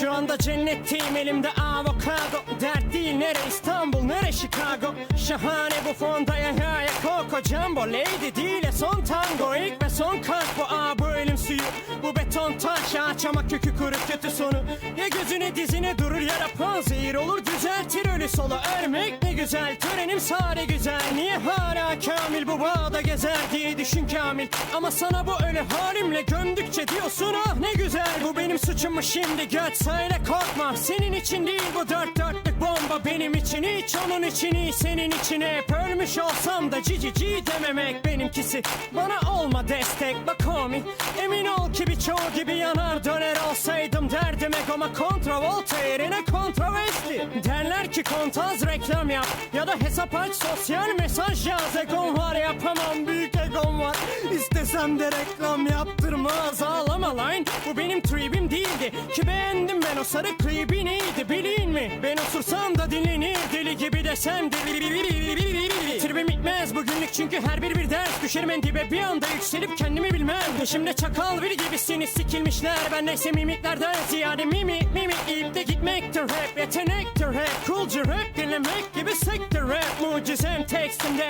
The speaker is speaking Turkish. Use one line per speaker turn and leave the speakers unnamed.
Şu anda cennetteyim elimde avokado. Dert değil nere İstanbul nere Chicago? Şahane bu fonda ya ya Coco Jumbo. Lady değil ya son tango ilk ve son kalk bu aa bu elim suyu Bu beton taş. Ağaç ama kökü kuru kötü sonu Gözüne dizine durur ya da panzehir olur Düzeltir ölü solu örmek ne güzel Törenim sare güzel. Niye hala kamil bu bağda gezer diye düşün kamil? Ama sana bu öyle halimle gömdükçe diyorsun ah ne güzel Bu benim suçum mu şimdi? Göt söyle korkma Senin için değil bu dört dörtlük bomba. Benim için hiç onun için iyi senin için hep. Olsam da cici ci dememek benimkisi. Bana olma destek bak homie. Emin ol ki birçoğu gibi yanar döner olsaydım derdim egoma kontravolta yerine kontravesti Derler ki kontaz reklam yap ya da hesap aç sosyal mesaj yaz. Egom var yapamam büyük egom var. İstesem de reklam yaptırmaz. Ağlama lan Bu benim tribim değildi. Ki beğendim ben o sarı klibi neydi bilin mi? Ben osursam da dinlenir deli gibi desem deli bugünlük çünkü her bir bir ders Düşerim en dibe. Bir anda yükselip kendimi bilmem. Peşimde çakal bir gibisiniz sikilmişler. Ben neyse mimiklerden ziyade mimi mimi İyip de gitmektir rap yetenektir. Rap Coolcu rap dinlemek gibi sektir rap. Mucizem tekstimde